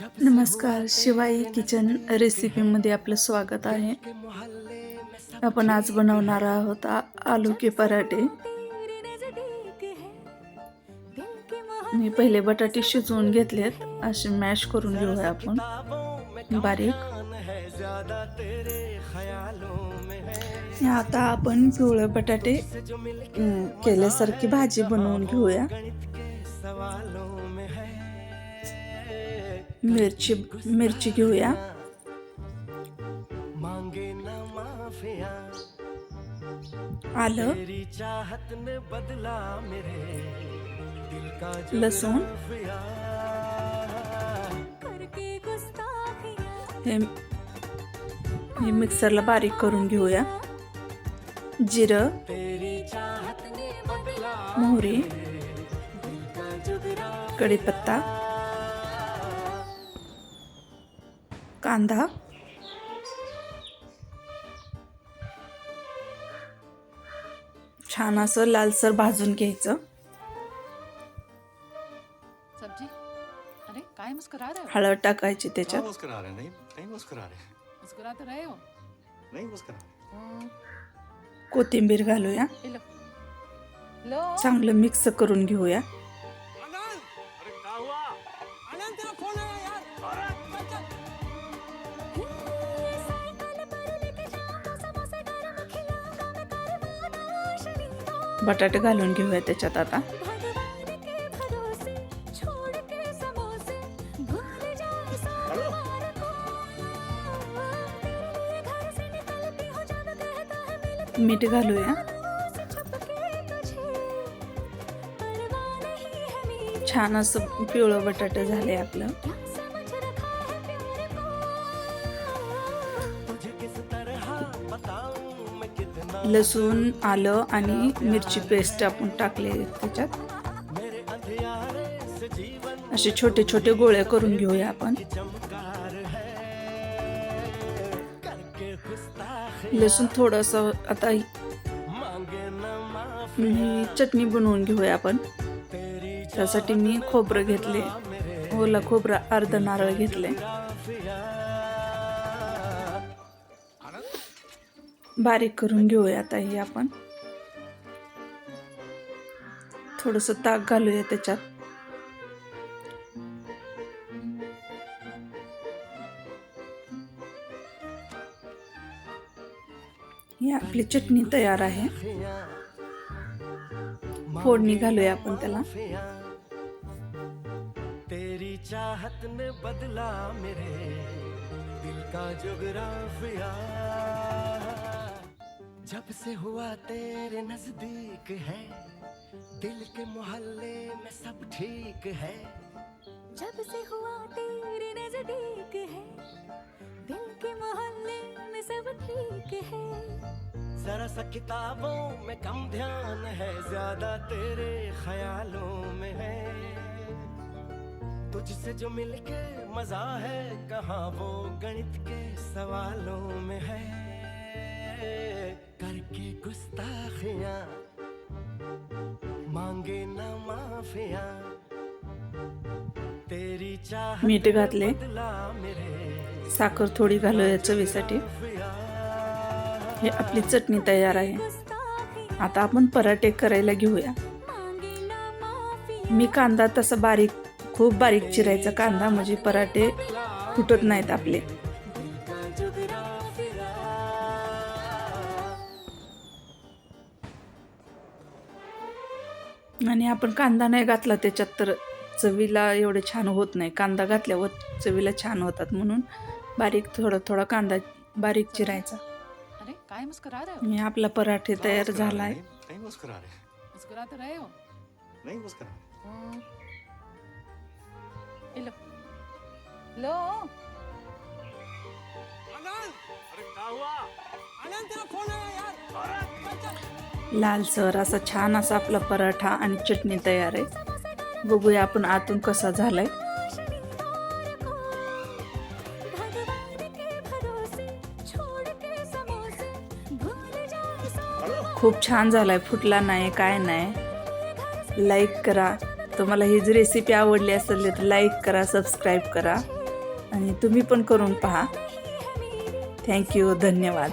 नमस्कार शिवाई किचन रेसिपीमध्ये आपलं स्वागत आहे. आपण आज बनवणार आहोत आलू के पराठे. मी पहिले बटाटे शिजवून घेतलेत असे मॅश करून घेऊया आपण. बारीक. आता आपण पिवळे बटाटे केल्यासारखी भाजी बनवून घेऊया. मिरची मिरची घेऊया. मांगे आलं. बदला मेरे लसूण. फिया हे हे मिक्सरला बारीक करून घेऊया. जिरं. बदला मोहरी. कढीपत्ता. कांदा. छान असं लालसर भाजून घ्यायचं. सब्जी? अरे काय मुस्कुरा रहे हो हळद टाकायची त्याच्यात. मुस्कुरा रहे नहीं नहीं मुस्कुरा रहे मुस्कुरा तो रहे हो. कोथिंबीर घालूया. चांगलं मिक्स करून घेऊया. बटाटे घालून घेऊया त्याच्यात आता. मीठ घालूया. छान असं पिवळं बटाटे झाले आपलं. लसूण आलं आणि मिरची पेस्ट आपण टाकले त्याच्यात. असे छोटे छोटे गोळे करून घेऊया आपण. लसूण थोडंसं आता चटणी बनवून घेऊया आपण. त्यासाठी मी खोबरं घेतले. ओला खोबरं अर्ध नारळ घेतले. बारीक करून घेऊया आता आपण. थोडस ताक घालूया त्याच्यात. ही आपली चटणी तयार आहे. फोडणी घालूया आपण त्याला. तेरी चाहत ने बदला मेरे दिल का जुगराफिया. जब से हुआ तेरे नज़दीक है दिल के मोहल्ले में सब ठीक है। जब से हुआ तेरे नज़दीक है दिल के मोहल्ले में सब ठीक है। जरा सा किताबों में कम ध्यान है ज़्यादा तेरे ख्यालों में है। तुझसे जो मिलके मज़ा है कहाँ वो गणित के सवालों में है। करके गुस्ताखियां मांगे न माफिया। तेरी चाह मीठ घातले साखर थोडी घालूया चवीसाठी. हे आपली चटणी तयार आहे. आता आपण पराठे करायला घेऊया. मी कांदा तसा बारीक खूप बारीक चिरायचा कांदा म्हणजे पराठे फुटत नाहीत आपले. आणि आपण कांदा नाही घातला त्याच्यात तर चवीला एवढे छान होत नाही. कांदा घातल्यावर चवीला छान होतात म्हणून बारीक थोडा थोडा कांदा बारीक चिरायचा. अरे काय मुस्कुरा रहे हो? आपला पराठे तयार झाला आहे नहीं नहीं मुस्कुरा रहे? मुस्कुरा तो रहे हो. नहीं मुस्कुरा. रहे हम्म, ये लो. लो. लालसर असा छान असा आपला पराठा आणि चटणी तयार आहे. बघूया आपण आतून कसा झालाय. आहे खूप छान झालाय फुटला नाही काय नाही. लाईक करा. तुम्हाला ही जी रेसिपी आवडली असेल तर लाईक करा सबस्क्राईब करा. आणि तुम्ही पण करून पहा. थँक्यू धन्यवाद.